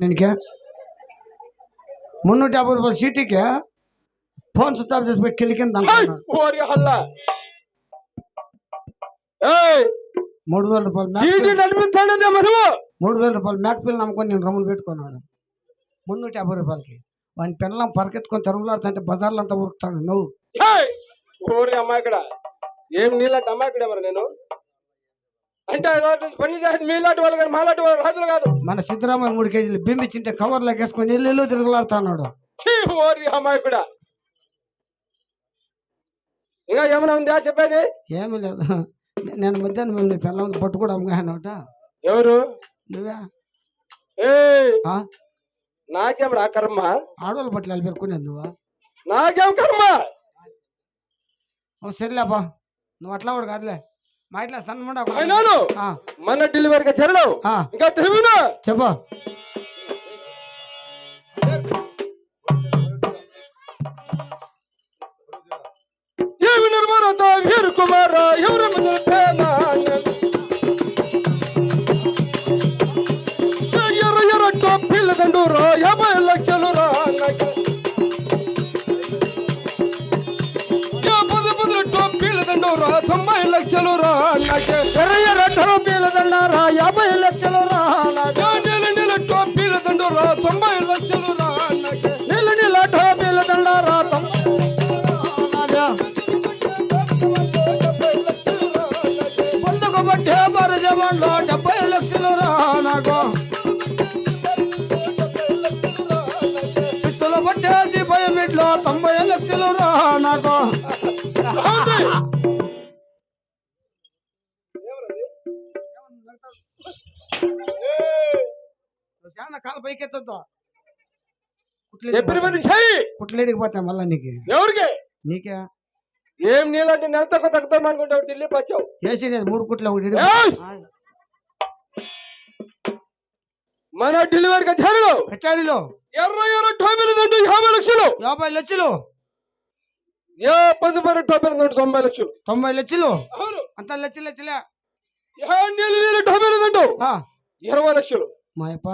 దీనికి మున్నూట యాభై రూపాయల సీటుకి ఫోన్ స్విచ్ ఆఫ్ చేసి పెట్టి కింద కింద హై! అనుకున్నాను. ఓరి హల్ల ఏయ్ మూడు వేల రూపాయలు మూడు వేల రూపాయలు మ్యాక్ పిల్లలు నమ్ముకొని నేను రమ్ములు పెట్టుకున్నాడు మున్నూట యాభై రూపాయలకి వాని పిల్లలం పరకెత్తుకొని తిరుమలాడుతుంటే బజార్లో అంతా ఉరుకుతాడు నువ్వు అమ్మాయికడ ఏం నీలాంటి అమ్మాయికడే మరి నేను అంటే పని చేసి మీలాంటి వాళ్ళు కానీ మాలాంటి వాళ్ళు రాజులు కాదు. మన సిద్ధరామయ్య మూడు కేజీలు బింబిచ్చింటే కవర్లో వేసుకొని ఇల్లు ఇల్లు తిరుగులాడుతున్నాడు ఓరి అమ్మాయికుడా ఇంకా ఏమైనా ఉందా చెప్పేది? ఏమీ లేదు. నేను మధ్యాహ్నం మేము నీ పిల్లల పట్టు కూడా అమ్మగానట ఎవరు? నువ్వే? ఏ ఆ? నాకేం రా కర్మ? ఆడవాళ్ళ పట్ల పెరుకునేది నువ్వు? నాకేం కర్మ? సర్లేపా. నువ్వు అట్లా కూడా కాదులే. మా ఇట్లా అయినాను మన డెలివరీగా చేరడు ఇంకా తెలివినా? చెప్పు. ఏమి నిర్మాణత వీరు కుమార ఎవరు ఎర్ర ఎర్ర టోపీల దండూరా యాభై లక్షలు రా. రా నాకే ఎర్ర ఎర్ర చాలా కాలు పైకెత్తద్దు. పుట్లేడికి పోతాయి మళ్ళా నీకు. ఎవరికి? నీకే. ఏం నీళ్ళంటే నెల తక్కువ తగ్గుతాం అనుకుంటావు? ఢిల్లీ వచ్చావు ఏసీ మూడు కుట్లు ఒకటి మన డెలివరీగా చేరడు కచేరీలో ఎర్ర ఎర్ర టోపీలు దండు యాభై లక్షలు. యాభై లక్షలు. ఏ పది పది టోపీలు దండు తొంభై లక్షలు. తొంభై లక్షలు. అవును. అంత లక్షలు లక్షలే. ఇరవై లక్షలు. మాయప్ప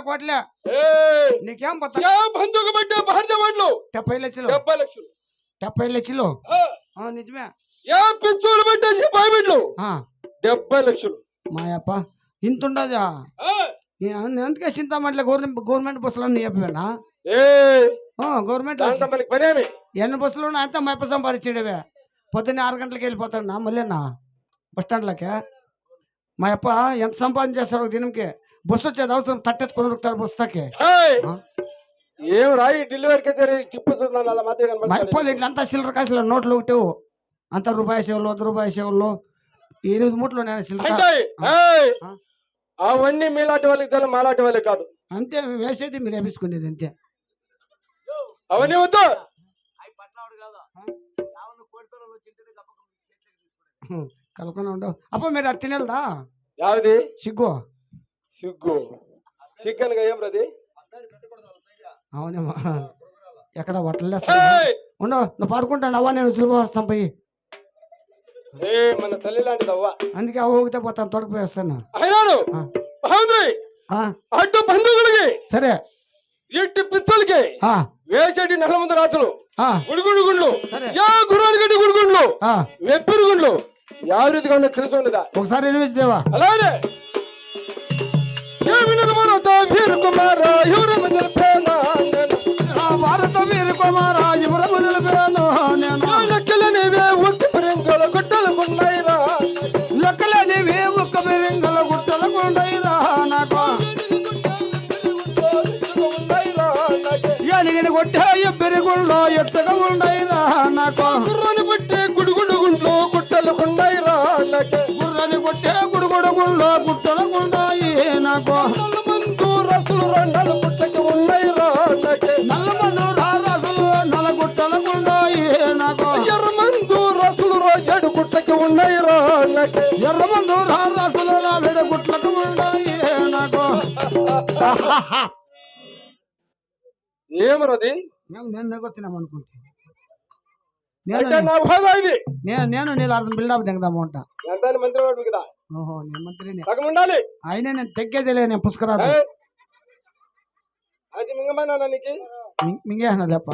కోట్ల! నీకేం పత్త? ఏ బంధుకు బట్టే భారత వాళ్ళు డెబ్బై లక్షలు. డెబ్బై లక్షలు. డెబ్బై లక్షలు? ఆ, ఆ, నిజమే. ఏ పెట్టేసి భయపెట్లు డెబ్బై లక్షలు. మాయప్ప ఇంత ఉండదా? ఆ, అందుకే చింతామణిలో గవర్నమెంట్ గవర్నమెంట్ బస్సులో నీ చెప్పానా ఏ గవర్నమెంట్ ఎన్ని బస్సులు ఉన్నాయి అంతా సంపాదించేడవే పొద్దున్నే ఆరు గంటలకు వెళ్ళిపోతాడు నా మళ్ళీనా బస్ స్టాండ్లకే? మా అప్ప ఎంత సంపాదన చేస్తాడు ఒక దినంకి. బస్సు వచ్చేది అవసరం తట్టెత్తుకొని ఉరుకుతాడు బస్తాకి? ఏం రాయి డెలివరీకి మాత్రం మా అప్పలు ఇట్లా అంతా చిల్లర కాసులు నోట్లు ఒకటి అంత రూపాయి సేవలు వద్ద రూపాయి సేవలు ఎనిమిది మూట్లు నేను చిల్లర? అవన్నీ మీలాంటి వాళ్ళకి తెలుసు మాలాంటి వాళ్ళకి కాదు. అంతే వేసేది మీరు వేపించుకునేది అంతే. అవన్నీ వద్దు! ఉండవు. అప్ప మీరు అది తినేదా యావది? సిగ్గు. సిగ్గు. సిగ్గనగా ఏం రది? అవునేమో. ఎక్కడ వట్టలేస్తా! ఉండవు నువ్వు పడుకుంటాను అవ్వ నేను సులభ వస్తాను పోయి. ఏ మన తల్లి లాంటిది అవ్వ. అందుకే అవ్వ ఊగితే పోతాను తొడకపోయి వస్తాను. అయినాను అడ్డు బంధువులకి! సరే. ఇట్టి పిత్తులకి వేసేటి నెల ముందు రాసులు గుడిగుడు గుండ్లు. గుర్రాడి గడ్డి గుడిగుండ్లు. వెప్పిరి గుండ్లు. ಯಾವ ಇದು ಗಮನ ತಿಳಿದ ಒಂದ್ಸಾರಿ ರಿಮೈಂಡ್ देवा ಅಲ್ಲೇ ನಿನ್ನ ಮನತಾ ವೀರಕುಮಾರ ಯುವರ గుర్రని కొట్టే గుడుగుడు గుళ్ళో గుట్టల నాకు. మందు రసులు రెండలు రాసులు నాకు. రసులు రోజాడు గుట్టకి ఉన్నాయిరా నాకే ఎర్ర మందు రాసులు నా విడ గుట్లకు ఉండాయి నాకు. ఏమరది? నేను నేను నెగొచ్చినాం అనుకుంటే. నేను నీళ్ళు బిల్డప్ దిగుదాము అంట ఎంత మంత్రి ఓహో నేను మంత్రిని. సగం ఉండాలి. అయినా నేను తెగ్గేదిలే నేను పుష్కరాజు. ఏయ్. అది మింగమన్నా నీకు? మింగ్- మింగేసిన లేప?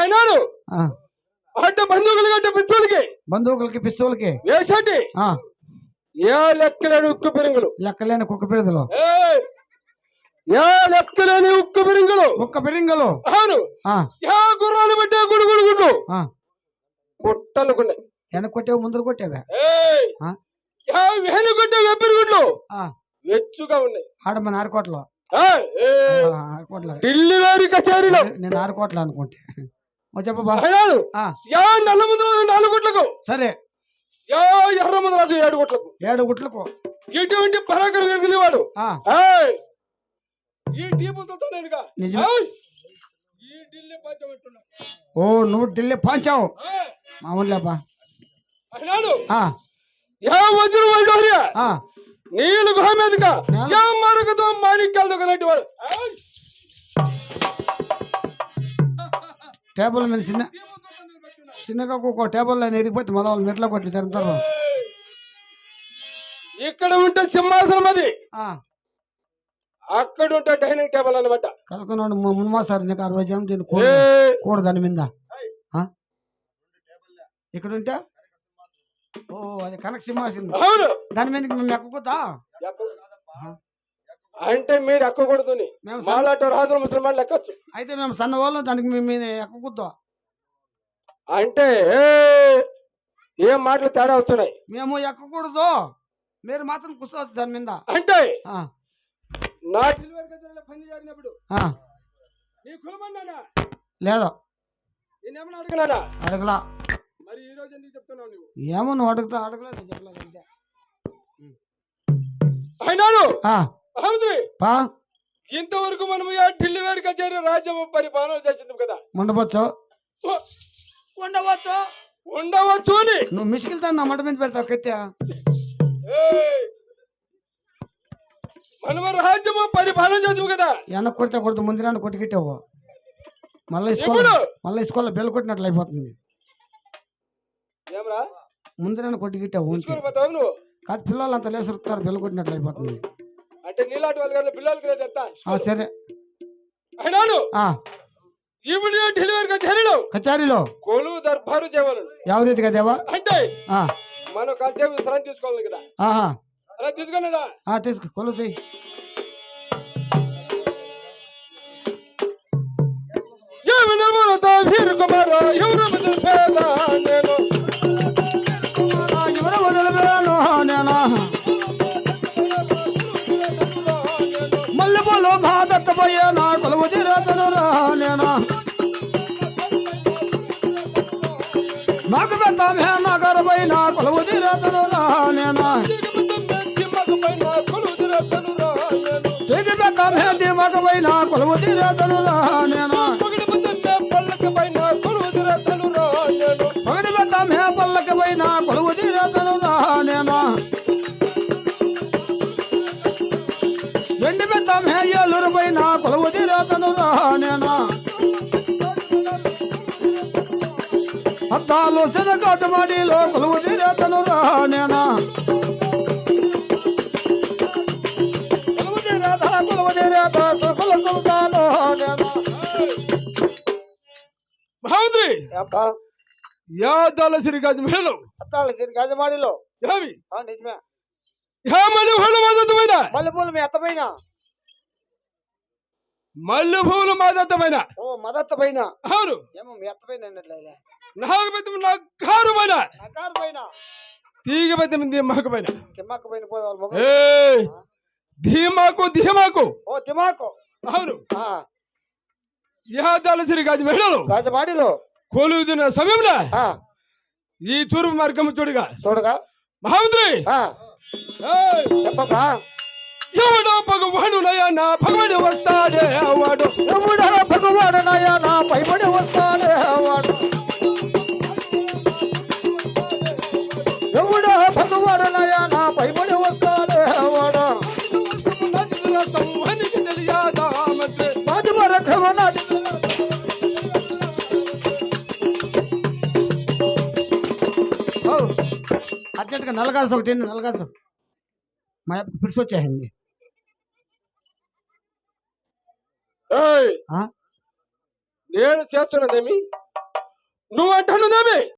అయినాడు. ఆ, అడ్డ బంధువులు పిచ్చులకి బంధువులకి పిస్తూలకి వేసటి ఏ లెక్కలేని ఉక్కు పిరింగులు. లెక్కలేని కుక్క పిడుదలు లెక్కలేని ఉక్కు పిరింగులు. కుక్క పిరింగలు. అవును. ఏ గుర్రాలు పెట్టే గుడు గుడు గుడ్లు ఆ. పుట్టలుకున్నాయి వెనక కొట్టేవి? ముందర కొట్టేవే? ఏయ్. ఆ? ఏ వెహను కొట్టే వెబ్బరి గుడ్లు. ఆ, వెచ్చుగా ఉన్నాయి. ఆడ మన ఆరుకోటలో. ఢిల్లీ వారి కచేరీలో. నేను ఆరుకోట్ల అనుకుంటే. చెప్పబా యా నల్ల ముద్ర నాలుగు గుట్లకు. సరే. యా ఎర్ర ముద్రాజు ఏడు గుట్లకు. ఏడు గుట్లకు. ఇటువంటి పరాకరం కలిగిన వాడు! ఈ టీపులతో నేనుగా. నిజమే. ఏయ్! ఈ ఢిల్లీ పంచం అంటున్నా. ఓ నువ్వు ఢిల్లీ పాంచావు వజ్ర నీళ్ళు గుహ మీదుగా. వాడు ఏయ్! టేబుల్ మీద చిన్న. చిన్నగా ఒక్కో టేబుల్ అని ఎరిగిపోతే మళ్ళీ వాళ్ళు మెట్లో కొట్టి తిరుగుతారు! ఇక్కడ ఉంటే సింహాసనం అది. అక్కడ ఉంటే డైనింగ్ టేబుల్ అనమాట కలుకున్నాడు మున్మా సార్ నీకు అరవై జనం దీన్ని కూడ దాని మీద? ఇక్కడ ఉంటే ఓ అది కనక సింహాసనం. అవును! దాని మీదకి మేము ఎక్కుతా అంటే మీరు ఎక్కకూడదు మాలాంటి రాజుల ముసల్మాన్ లెక్కచ్చు అయితే మేము సన్న వాళ్ళు దానికి మేము మీద ఎక్కుతా అంటే ఏం! మాటలు తేడా వస్తున్నాయి? మేము ఎక్కకూడదు. మీరు మాత్రం కూర్చోవచ్చు దాని మీద. అంటే నా డెలివరీ గదిలో పని జరిగినప్పుడు ఆ, నీ కులమన్నానా లేదు. నేనేమన్నా అడగలా. మరి ఈ రోజు ఎందుకు చెప్తున్నావు నువ్వు? ఏమో నువ్వు అడుగుతా అడగలేదు నేను చెప్పలేదు అంతే. అయినాడు పా. ఇంతవరకు మనం ఢిల్లీ కచేరీ రాజ్యం పరిపాలన చేసింది కదా? ఉండవచ్చు. ఉండవచ్చు ఉండవచ్చు. అని నువ్వు మిసికిల్తా నా మడ మీద పెడతావు కత్తి. పలువ రాజ్యము పరిపాలన చేద్దాం కదా. ఎన్న కొడితే కొడుతు ముందు కొట్టుకిట్టావు. మళ్ళీ ఇసుకోవాలి మళ్ళీ ఇసుకోవాలి బెల్ కొట్టినట్లు అయిపోతుంది. ఏమరా? ముందు కాదు పిల్లలు అంత లేసురుతారు బెల్ కొట్టినట్లు అయిపోతుంది. అంటే నీలాంటి వాళ్ళు పిల్లలకి లేదు ఎంత సరే. అయినాడు ఈవిడ డెలివరీ కచేరీలో కచేరీలో? కొలు దర్బారు చేవాలను ಯಾವ ರೀತಿ ಕದೇವ అంటే మనం కాసేపు విశ్రాంతి తీసుకోవాలి కదా. ఆహా. తీసుకో కొలు చెయ్యి వీరు కుమార ఎవరు పేద నేను అద్దాలు సినకాటు మడిలో కొలువు తీరతను రా యాదాల శ్రీ గజ మహిళలు అద్దాలు గజమాడిలో ఏమి? నిజమే. యా మల్లె పూలు మాదత్తమైన మల్లెపూలు మీ ఎత్తపైన మల్లె పూలు మాదత్తమైన ఓ మదత్త పైన? అవును! ఏమో మీ ఎత్తపైన అన్నట్లయిలే నాగబెత్తం నగారుమైన నకారు పైన! తీగ బెత్తం దిమాకమైన తిమ్మక్క పైన! పోయేవాళ్ళు మొగ ఏ ధీమాకు ధీమాకు ఓ తిమాకు అవును! శ్రీ గజ మహిళలు. గజమాడిలో కొలువుదిన సమయంలో ఈ తూర్పు మార్గం చూడగా. చూడగా. మహామంత్రి! చెప్పబ్బా ఎవడో భగవాడు నయన భగవాడు వస్తాడే వాడు ఎవడా భగవాడు నాయా అర్జెంట్గా నల్లగాసు ఒకటి ఎన్ని నల్లగాసు మా పిలిచి వచ్చేసింది? నేను చేస్తున్నదేమి? నువ్వు అంటున్నదేమి